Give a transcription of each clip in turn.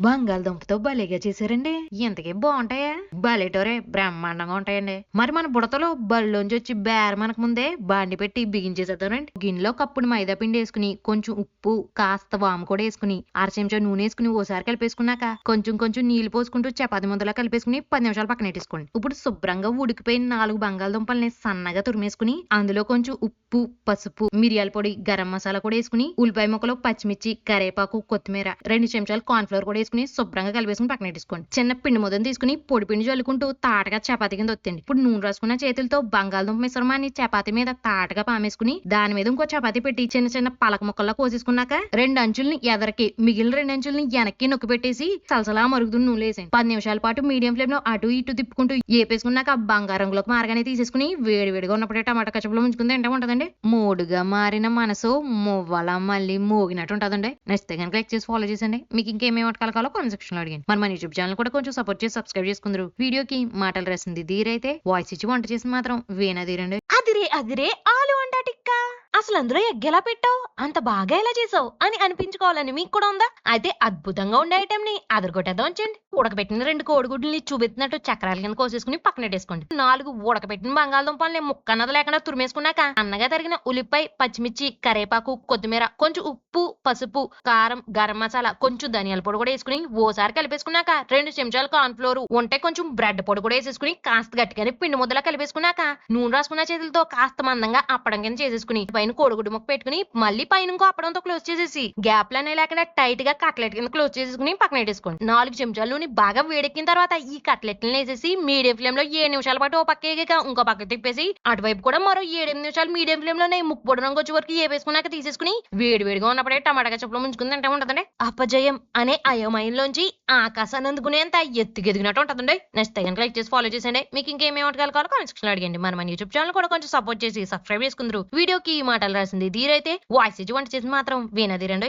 బంగాళదుంపతో భలేగా చేశారండి. ఇంతకీ బాగుంటాయా? భలేటోరే బ్రహ్మాండంగా ఉంటాయండి. మరి మన బుడతలో బళ్ళలోంచి వచ్చి బేర మనకు ముందే బాండి పెట్టి బిగించేసేద్దామండి. గిన్నెలో కప్పుడు మైదా పిండి వేసుకుని కొంచెం ఉప్పు కాస్త వాము కూడా వేసుకుని అర చెంచా నూనె వేసుకుని ఓసారి కలిపేసుకున్నాక కొంచెం కొంచెం నీళ్ళు పోసుకుంటూ చపాతి ముద్దలా కలిపేసుకుని పది నిమిషాలు పక్కన పెట్టేసుకోండి. ఇప్పుడు శుభ్రంగా ఉడికిపోయిన నాలుగు బంగాళదుంపల్ని సన్నగా తురిమేసుకుని అందులో కొంచెం ఉప్పు పసుపు మిరియాల పొడి గరం మసాలా కూడా వేసుకుని ఉల్లిపాయ ముక్కలు పచ్చిమిర్చి కరేపాకు కొత్తిమీర రెండు చెంచాలు కార్న్ఫ్లవర్ కూడా వేసుకుని శుభ్రంగా కలిపేసుకుని పక్కన పెట్టుకోండి చిన్న పిండి ముద్దను తీసుకుని పొడి పిండి చల్లుకుంటూ తాటగా చపాతీ కింద వత్తండి ఇప్పుడు నూనె రాసుకున్న చేతులతో బంగాళదుంప మిశ్రమాన్ని చపాతీ మీద తాటగా పామేసుకుని దాని మీద ఇంకో చపాతీ పెట్టి చిన్న చిన్న పలక ముక్కల్లో కోసేసుకున్నాక రెండు అంచుల్ని ఎదరకి మిగిలిన రెండు అంచుల్ని వెనక్కి నొక్కి పెట్టేసి సలసలా మరుగుతున్న నూనె వేసేయండి పది నిమిషాల పాటు మీడియం ఫ్లేమ్లో అటు ఇటు తిప్పుకుంటూ ఏపేసుకున్నాక బంగారం రంగులోకి మారగానే తీసేసుకుని వేడి వేడిగా ఉన్నప్పుడే టమాటా కచ్చపలో ఉంచుకుంది ఏంటో ఉంటదండి మూడుగా మారిన మనసు మువ్వల మళ్ళీ మోగినట్టు ఉంటదండి. నచ్చితే కనుక లైక్ చేసి ఫాలో చేసండి మీకు ఇంకేమేమి వంటకాలు కావాలో కామెంట్ సెక్షన్లో అడిగండి మరి మన యూట్యూబ్ ఛానల్ కూడా కొంచెం సపోర్ట్ చేసి సబ్స్క్రైబ్ చేసుకుందరు. వీడియోకి మాటలు రాసింది దీరైతే వాయిస్ ఇచ్చి వంట చేసి మాత్రం వీణ దీరండి అదిరే అదిరే ఆలు అంటా టిక్కా. అసలు అందులో ఎగ్గెలా పెట్టావు? అంత బాగా ఎలా చేసావు? అని అనిపించుకోవాలని మీకు కూడా ఉందా? అయితే అద్భుతంగా ఉండే ఐటెం ని అదరగొట్టేద్దాం వచ్చండి ఉడకబెట్టిన రెండు కోడిగుడ్లని చూపెట్టినట్టు చక్రాల కింద కోసేసుకుని పక్కనెట్టేసుకోండి నాలుగు ఉడకబెట్టిన బంగాళదుంపల్ని ముక్కన్నది లేకుండా తురిమేసుకున్నాక అన్నగా తరిగిన ఉల్లిపాయ పచ్చిమిర్చి కరేపాకు కొత్తిమీర కొంచెం ఉప్పు పసుపు కారం గరం మసాలా కొంచెం ధనియాల పొడి కూడా వేసుకుని ఓసారి కలిపేసుకున్నాక రెండు చెంచాలు కార్న్ ఫ్లోర్ ఉంటే కొంచెం బ్రెడ్ పొడి కూడా వేసేసుకుని కాస్త గట్టిగానే పిండి ముద్దలా కలిపేసుకున్నాక నూనె రాసుకున్న చేతులతో కాస్త మందంగా అప్పడం కింద చేసేసుకుని పైన కోడిగుడ్డు ముక్క పెట్టుకుని మళ్ళీ పైన ఇంకో అప్పడంతో క్లోజ్ చేసేసి. గ్యాప్ లనే లేకుండా టైట్గా కట్లెట్ కింద క్లోజ్ చేసేసుకుని పక్కన పెట్టేసుకోండి. నాలుగు చెంచాల నూనె బాగా వేడెక్కిన తర్వాత ఈ కట్లెట్లను వేసేసి మీడియం ఫ్లేమ్లో ఏడు నిమిషాల పాటు ఓ పక్క ఎగాక ఇంకో పక్క తిప్పేసి అటువైపు కూడా మరో ఏడెనిమిది నిమిషాలు మీడియం ఫ్లేమ్లోనే ముక్కు పొడి రంగు వచ్చే వరకు ఏపేసుకున్నాక తీసేసుకుని వేడి వేడిగా ఉన్నప్పుడే టమాటా చెప్పులు ముంచుకుని తింటే ఉంటదండి. అపజయం అనే అయోమయంలోంచి ఆకాశాన్ని అందుకునేంత ఎత్తుకెదిగినట్టు ఉంటదండి. నెక్స్ట్ తగిన లైక్ చేసి ఫాలో చేసండి మీకు ఇంకేమేమి వంటకాలు కావాలో కామెంట్ సెక్షన్ అడిగండి. మన మన యూట్యూబ్ ఛానల్ కూడా కొంచెం సపోర్ట్ చేసి సబ్స్క్రైబ్ చేసుకుందరు. వీడియోకి మా మాటలు రాసింది. ధీరైతే వాయిస్ ఇటువంటి వంట చేసి మాత్రం వీణధీరండి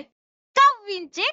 కవ్వించే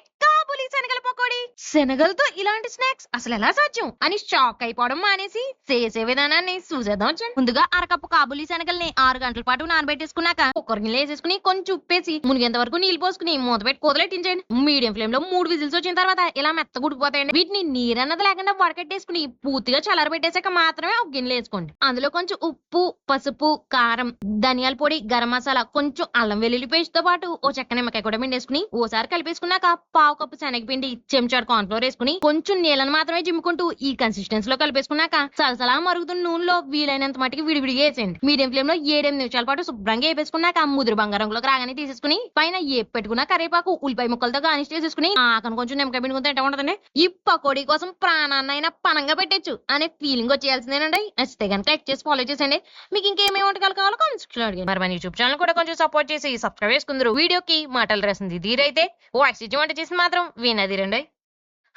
శనగలతో ఇలాంటి స్నాక్స్ అసలు ఎలా సాధ్యం? అని షాక్ అయిపోవడం మానేసి చేసే విధానాన్ని చూసేద్దాం వచ్చండి. ముందుగా అరకప్పు కాబులి శనగల్ని ఆరు గంటల పాటు నానబెట్టేసుకున్నాక కుక్కర్ గిన్నెలు వేసేసుకుని కొంచెం ఉప్పేసి మునిగేంత వరకు నీళ్ళు పోసుకుని మూత పెట్టి కుదలెట్టించండి మీడియం ఫ్లేమ్లో మూడు విజిల్స్ వచ్చిన తర్వాత ఇలా మెత్త ఉడికిపోతాయండి. వీటిని నీరన్నది లేకుండా వడకట్టేసుకుని పూర్తిగా చల్లారబెట్టేసాక మాత్రమే ఒక గిన్నెలో వేసుకోండి. అందులో కొంచెం ఉప్పు పసుపు కారం ధనియాల పొడి గరం మసాలా కొంచెం అల్లం వెల్లుల్లి పేస్ట్తో పాటు ఓ చెక్క నిమ్మకాయ కూడా పిండేసుకుని ఓసారి కలిపేసుకున్నాక పావు కప్పు శనగపిండి చెంచాడు కార్న్ ఫ్లోర్ వేసుకుని కొంచెం నీళ్ళని మాత్రమే జిమ్ముకుంటూ ఈ కన్సిస్టెన్స్లో కలిపేసుకున్నాక సలసలా మరుగుతున్న నూనెలో వీలైనంత మటుకు విడివిడిగా వేసేయండి. మీడియం ఫ్లేమ్లో ఏడెనిమిది నిమిషాల పాటు శుభ్రంగా వేపేసుకున్నాక ముదురు బంగారంలోకి రాగానే తీసేసుకుని పైన ఏ పెట్టుకున్న కరివేపాకు ఉల్లిపాయ ముక్కలతో గానిష్ చేసేసుకుని ఆకను కొంచెం నిమ్మకాయ పిండుకుంటే ఎట్లా ఉంటుందండి ఈ పకోడీ కోసం ప్రాణాన్నైనా పనంగా పెట్టచ్చు. అనే ఫీలింగ్ వచ్చేయాల్సిందేనండి. నచ్చితే కనుక లైక్ చేసి ఫాలో చేసేయండి. మీకు ఇంకేమేమి వంటకాలు కావాలో కామెంట్స్లో అడిగారు మరి మన యూట్యూబ్ ఛానల్ కూడా కొంచెం సపోర్ట్ చేసి సబ్స్క్రైబ్ చేసుకుందరు. వీడియోకి మాటలు రాసింది దీరైతే వాయిస్ ఇచ్చి వంట చేసి మాత్రం వీణధీరండి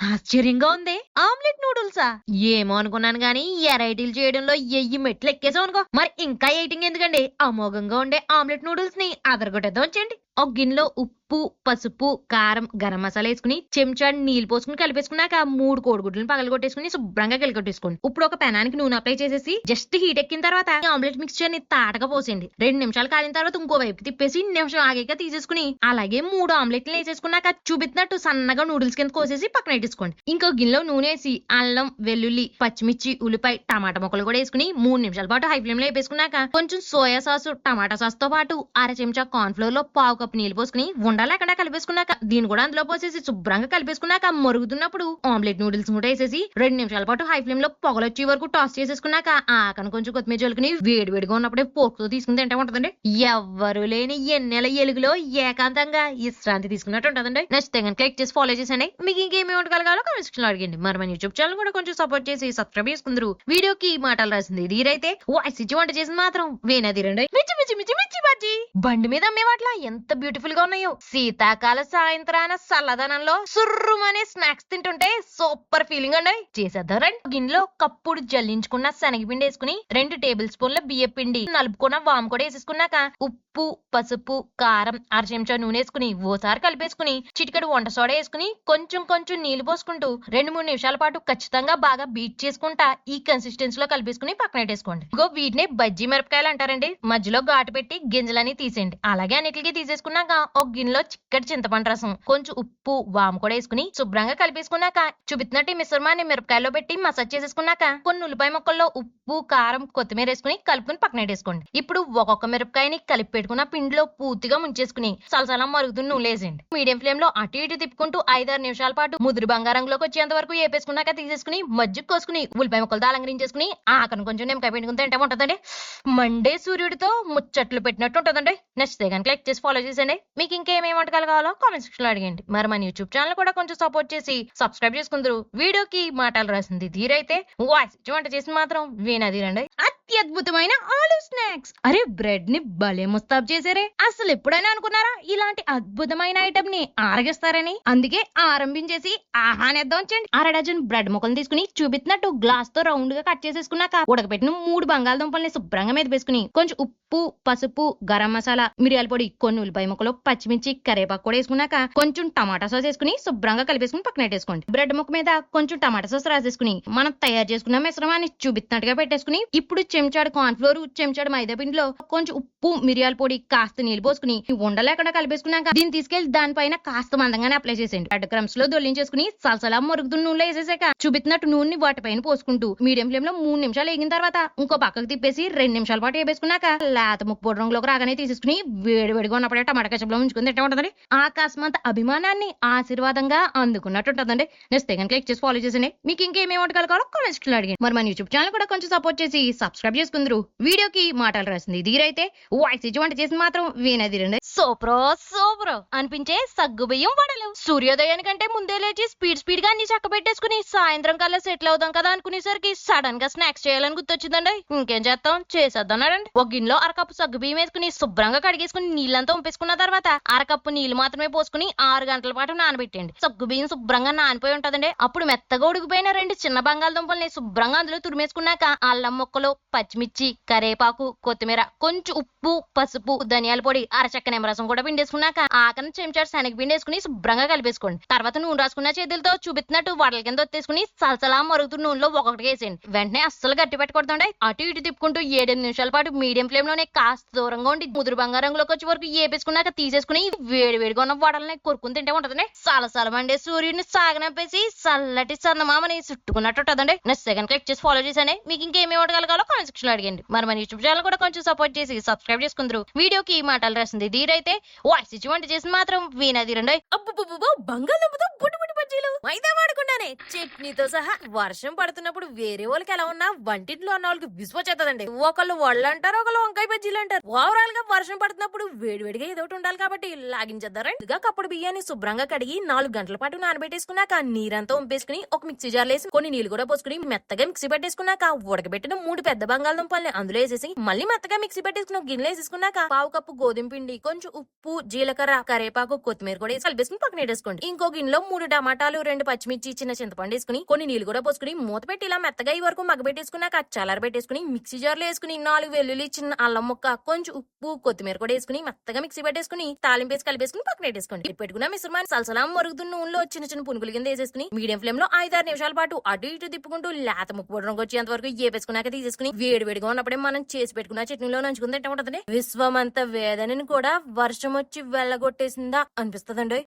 ఆశ్చర్యంగా ఉంది. ఆమ్లెట్ నూడిల్సా? ఏమో అనుకున్నాను గానీ ఎరైటీలు చేయడంలో ఎయ్యి మెట్లు ఎక్కేసాం అనుకో. మరి ఇంకా ఎయిటింగ్ ఎందుకండి? అమోఘంగా ఉండే ఆమ్లెట్ నూడిల్స్ని అదరగొట్టేద్దాం వచ్చేయండి. ఒక గిన్నెలో ఉప్పు పసుపు కారం గరం మసాలా వేసుకుని చెంచా నీళ్ళు పోసుకుని కలిపేసుకున్నాక మూడు కోడిగుడ్లను పగలగొట్టేసుకుని శుభ్రంగా కలిగొట్టేసుకోండి ఇప్పుడు ఒక పెనానికి నూనె అప్లై చేసేసి జస్ట్ హీట్ ఎక్కిన తర్వాత ఆమ్లెట్ మిక్స్చర్ని తాటగా పోసేయండి. రెండు నిమిషాలు కాలిన తర్వాత ఇంకో వైపు తిప్పేసి నిమిషం ఆగాక తీసేసుకుని అలాగే మూడు ఆమ్లెట్లు వేసేసుకున్నాక చూపిస్తున్నట్టు సన్నగా నూడిల్స్ కింద కోసేసి పక్కన పెట్టేసుకోండి. ఇంకో గిన్నెలో నూనె వేసి అల్లం వెల్లుల్లి పచ్చిమిర్చి ఉల్లిపాయ టమాటా ముక్కలు కూడా వేసుకుని మూడు నిమిషాల పాటు హై ఫ్లేమ్లో వేపేసుకున్నాక కొంచెం సోయా సాస్ టమాటా సాస్తో పాటు అర చెంచా కార్న్ ఫ్లోర్లో పావు కప్పు నీళ్ళు పోసుకుని ఉండలేకుండా కలిపేసుకున్నాక? దీన్ని కూడా అందులో పోసేసి శుభ్రంగా కలిపేసుకున్నాక మరుగుతున్నప్పుడు ఆమ్లెట్ నూడిల్స్ కూడా వేసేసి రెండు నిమిషాల పాటు హై ఫ్లేమ్లో పొగలొచ్చే వరకు టాస్ చేసేసుకున్నాక ఆకను కొంచెం కొత్తిమీర జల్లుకుని వేడి వేడిగా ఉన్నప్పుడే పోక్ తీసుకుని తింటే ఉంటదండి. ఎవ్వరు లేని ఎన్నెల ఎలుగులో ఏకాంతంగా విశ్రాంతి తీసుకున్నట్టు ఉంటదండి. నచ్చితే కనుక క్లిక్ చేసి ఫాలో చేసండి మీకు ఇంకేమి ఉండగలగాలో కావాలో కామెంట్ సెక్షన్లో అడిగండి. మరి మన యూట్యూబ్ ఛానల్ కూడా కొంచెం సపోర్ట్ చేసి సబ్స్క్రైబ్ చేసుకుందరు. వీడియోకి మాటలు రాసింది ధీరైతే వాయిస్ ఇచ్చి వంట చేసింది మాత్రం వేనదీరండి మిచ్చి మిచ్చి మిచ్చి మిచ్చి బజ్జి. బండి మీద అమ్మేవాట్లా ఎంత బ్యూటిఫుల్గా ఉన్నాయో. శీతాకాల సాయంత్రాన చల్లదనంలో సుర్రుమనే స్నాక్స్ తింటుంటే సూపర్ ఫీలింగ్ అండి. చేసేద్దాం రండి. గిన్నెలో కప్పుడు జల్లించుకున్న శనగపిండి వేసుకుని రెండు టేబుల్ స్పూన్ల బియ్య పిండి నలుపుకున్న వాము కూడా వేసేసుకున్నాక ఉప్పు పసుపు కారం అర చెంచా నూనె వేసుకుని ఓసారి కలిపేసుకుని చిటికెడు వంట సోడా వేసుకుని కొంచెం కొంచెం నీళ్ళు పోసుకుంటూ రెండు మూడు నిమిషాల పాటు ఖచ్చితంగా బాగా బీట్ చేసుకుంటా ఈ కన్సిస్టెన్సీ లో కలిపేసుకుని పక్కన పెట్టేసుకోండి. ఇంకో వీటిని బజ్జీ మిరపకాయలు అంటారండి. మధ్యలో ఘాటు పెట్టి గింజలని తీసేయండి. అలాగే అన్నిటికీ వేసుకున్నాక ఒక గిన్నెలో చిక్కటి చింతపండు రసం కొంచెం ఉప్పు వాము కూడా వేసుకుని శుభ్రంగా కలిపేసుకున్నాక చూపిస్తున్నట్టు మిశ్రమాన్ని మిరపకాయలో పెట్టి మసాజ్ చేసేసుకున్నాక కొన్ని ఉల్లిపాయ ముక్కల్లో ఉప్పు కారం కొత్తిమీర వేసుకుని కలుపుకుని పక్కన పెట్టేసుకోండి. ఇప్పుడు ఒక్కొక్క మిరపకాయని కలిపి పెట్టుకున్న పిండిలో పూర్తిగా ముంచేసుకుని సలసలా మరుగుతున్న నూనె వేసేయండి. మీడియం ఫ్లేమ్లో అటు ఇటు తిప్పుకుంటూ ఐదారు నిమిషాల పాటు ముదురు బంగారంలోకి వచ్చేంత వరకు వేపేసుకున్నాక తీసేసుకుని మజ్జిగ కోసుకుని ఉల్లిపాయ ముక్కలతో అలంకరించేసుకుని ఆకను కొంచెం నిమ్మకాయ పెట్టుకుని తింటే ఉంటుందండి మండే సూర్యుడితో ముచ్చట్లు పెట్టినట్టు ఉంటుందండి. నచ్చితే కనుక లైక్ చేసి ఫాలో చేసండి మీకు ఇంకేమేమి వంటకాలు కావాలో కామెంట్ సెక్షన్లో అడిగండి. మరి మన యూట్యూబ్ ఛానల్ కూడా కొంచెం సపోర్ట్ చేసి సబ్స్క్రైబ్ చేసుకుందరు. వీడియోకి మాటలు రాసింది ధీరైతే. వాయిస్ వంట చేసి మాత్రం వీణాదీరండి అత్యద్భుతమైన ఆలు స్నాక్స్. అరే బ్రెడ్ని భలే ముస్తాబ్ చేశారే. అసలు ఎప్పుడైనా అనుకున్నారా ఇలాంటి అద్భుతమైన ఐటమ్ని ఆరగిస్తారని? అందుకే ఆరంభించేసి ఆహానేద్దాం చండి. అర డజన్ బ్రెడ్ ముక్కలు తీసుకుని చూపిస్తున్నట్టు గ్లాస్తో రౌండ్గా కట్ చేసేసుకున్నాక ఉడకబెట్టిన మూడు బంగాళదుంపల్ని శుభ్రంగా మీద వేసుకుని కొంచెం ఉప్పు పసుపు గరం మసాలా మిరియాల పొడి కొన్ని ఉల్లిపాయ ముక్కలు పచ్చిమిర్చి కరేపాకు కూడా వేసుకున్నాక కొంచెం టమాటా సాస్ వేసుకుని శుభ్రంగా కలిపేసుకుని పక్కన పెట్టేసుకోండి. బ్రెడ్ ముక్క మీద కొంచెం టమాటా సాస్ రాసేసుకుని మనం తయారు చేసుకున్న మిశ్రమాన్ని చూపిస్తున్నట్టుగా పెట్టేసుకుని ఇప్పుడు చెంచాడు కార్న్ ఫ్లోర్ చెంచాడు మైదా పిండిలో కొంచెం ఉప్పు మిరియాల పొడి కాస్త నీళ్ళు పోసుకుని ఉండలేకుండా కలిపేసుకున్నాక దీన్ని తీసుకెళ్ళి దానిపైన కాస్త మందంగానే అప్లై చేసేయండి. రెడ్ క్రమ్స్లో దొల్లించేసుకుని సలసలా మరుగుతున్న నూనెలో వేసేసాక చూపిస్తున్నట్టు నూనె వాటిపైన పోసుకుంటూ మీడియం ఫ్లేమ్లో మూడు నిమిషాలు వేగిన తర్వాత ఇంకో పక్కకు తిప్పేసి రెండు నిమిషాల పాటు వేపేసుకున్నాక లేత ముక్కు పొడి రంగులోకి రాగానే తీసేసుకుని వేడి వేడిగా ఉన్నప్పుడే టమాటా కచ్చప్లో ఉంచుకుని తింటే ఉంటుందండి. ఆకాశమంత అభిమానాన్ని ఆశీర్వాదంగా అందుకున్నట్టు ఉంటుందండి. నెక్స్ట్ క్లిక్ చేసి ఫాలో చేసండి మీకు ఇంకేమేమి వంటకాలు కావాలో కామెంట్స్ సెక్షన్ అడిగండి. మరి మన యూట్యూబ్ ఛానల్ కూడా కొంచెం సపోర్ట్ చేసి సబ్స్క్రైబ్ చేసుకుందరు. వీడియోకి మాటలు రాసింది దీరైతే వాయిస్ ఇచ్చి వంట చేసి మాత్రం వీణదిరండి సూపరో సూపరో అనిపించే సగ్గు బియ్యం వడలు. సూర్యోదయానికంటే ముందే లేచి స్పీడ్ స్పీడ్గా అన్ని చక్క పెట్టేసుకుని సాయంత్రం కల్లా సెటిల్ అవుదాం కదా అనుకునేసరికి సడన్గా స్నాక్స్ చేయాలని గుర్తొచ్చిందండి. ఇంకేం చేస్తాం? చేసేద్దానండి ఒక గిన్నెలో అరకప్పు సగ్గు బియ్యం వేసుకుని శుభ్రంగా కడిగేసుకుని నీళ్ళంతా ఉంపేసుకున్న తర్వాత అరకప్పు నీళ్ళు మాత్రమే పోసుకుని ఆరు గంటల పాటు నానబెట్టండి సగ్గు బియ్యం శుభ్రంగా నానిపోయి ఉంటదండి. అప్పుడు మెత్తగా ఉడికిపోయిన రెండు చిన్న బంగాళదుంపల్ని శుభ్రంగా అందులో తురిమేసుకున్నాక అల్లం ముక్కలు పచ్చిమిర్చి కరేపాకు కొత్తిమీర కొంచెం ఉప్పు పసుపు ధనియాల పొడి అరచక్క నిమ్మరసం కూడా పిండేసుకున్నాక ఆకన చెంచాడు శనగ పిండేసుకుని శుభ్రంగా కలిపేసుకోండి. తర్వాత నూనె రాసుకున్న చేతులతో చూపిస్తున్నట్టు వడల కింద ఒత్తేసుకుని సలసలా మరుగుతున్న నూనెలో ఒకటి వేసేయండి. వెంటనే అస్సలు గట్టి పెట్టకూడదండి అటు ఇటు తిప్పుకుంటూ ఏడెనిమిది నిమిషాల పాటు మీడియం ఫ్లేమ్లోనే కాస్త దూరంగా ఉండి ముదురు బంగారంలోకి వచ్చే వరకు ఏపేసుకున్నాక తీసేసుకుని వేడి వేడిగా ఉన్న వడల్ని కొరుకుని తింటే ఉంటదండి. సలసల మండే సూర్యుడిని సాగనంపేసి చల్లటి చందమామని చుట్టుకున్నట్టు ఉంటదండి. నెక్స్ట్ సెకండ్ క్లిక్ చేసి ఫాలో చేసానే మీకు ఇంకేమి వంటకాలు కామెంట్ సెక్షన్ అడిగండి. మరి మన యూట్యూబ్ ఛానల్ కూడా కొంచెం సపోర్ట్ చేసి సబ్స్క్రైబ్ చేసుకుందరు. వీడియోకి ఈ మాటలు రాసింది. దీరైతే వాయిస్ ఇచ్చి వంట చేసి మాత్రం వీణది రెండో బంగాళదుంపతో బజ్జీలు మైదా వాడకుండానే చట్నీతో సహా వర్షం పడుతున్నప్పుడు వేరే వాళ్ళకి ఎలా ఉన్నా వంటింట్లో ఉన్న వాళ్ళకి విసువచ్చేస్తుందండి ఒకళ్ళు వాళ్ళు అంటారు ఒకళ్ళు వంకాయ బజ్జీలు అంటారు. ఓవరాల్గా వర్షం పడుతున్నప్పుడు వేడివేడిగా ఏదో ఒకటి ఉండాలి కాబట్టి లాగించేద్దారండి ఇదిగా కప్పుడు బియ్యాన్ని శుభ్రంగా కడిగి నాలుగు గంటల పాటు నానబెట్టేసుకున్నాక నీరంతా ఉంపేసుకుని ఒక మిక్సీ జార్లో వేసి కొన్ని నీళ్ళు కూడా పోసుకుని మెత్తగా మిక్సీ పెట్టేసుకున్నాక ఉడకబెట్టిన మూడు పెద్ద బంగాళదుంపల్ని అందులో వేసేసి మళ్ళీ మెత్తగా మిక్సీ పెట్టేసుకున్న ఒక గిన్నెలో వేసేసుకున్నాక పావు కప్పు గోధుమ పిండి కొంచెం ఉప్పు జీలకర్ర కరేపాకు కొత్తిమీర కూడా వేసి కలిపేసుకుని పక్కన పెట్టేసుకోండి. ఇంకో గిన్నెలో మూడు టమాటాలు రెండు పచ్చిమిర్చి చిన్న చింతపండు వేసుకుని కొన్ని నీళ్ళు కూడా పోసుకుని మూత పెట్టి ఇలా మెత్తగా ఈ వరకు మగ్గబెట్టేసుకున్నాక చల్లార పెట్టేసుకుని మిక్సీ జార్లో వేసుకుని నాలుగు వెల్లుల్లి చిన్న అల్లం ముక్క కొంచెం ఉప్పు కొత్తిమీర కూడా వేసుకుని మెత్తగా మిక్సీ పెట్టేసుకుని తాలింపు వేసి కలిపేసుకుని పక్కన పెట్టేసుకోండి. పెట్టుకున్న మిశ్రమాన్ని సలసలా మరుగుతున్న నూనెలో చిన్న చిన్న పునుగుల కింద వేసేసుకుని మీడియం ఫ్లేమ్లో ఐదారు నిమిషాల పాటు అటు ఇటు తిప్పుకుంటూ లేత ముక్కు పొడి వచ్చేంత వరకు ఏపేసుకున్నాక తీసేసుకుని వేడి వేడిగా ఉన్నప్పుడే మనం చేసి పెట్టుకున్న చట్నీలో నంచుకుని తింటా ఉంటదండి. విశ్వమంత వేదనని కూడా వర్షం వచ్చి వెళ్ళగొట్టేసిందా అనిపిస్తదండి.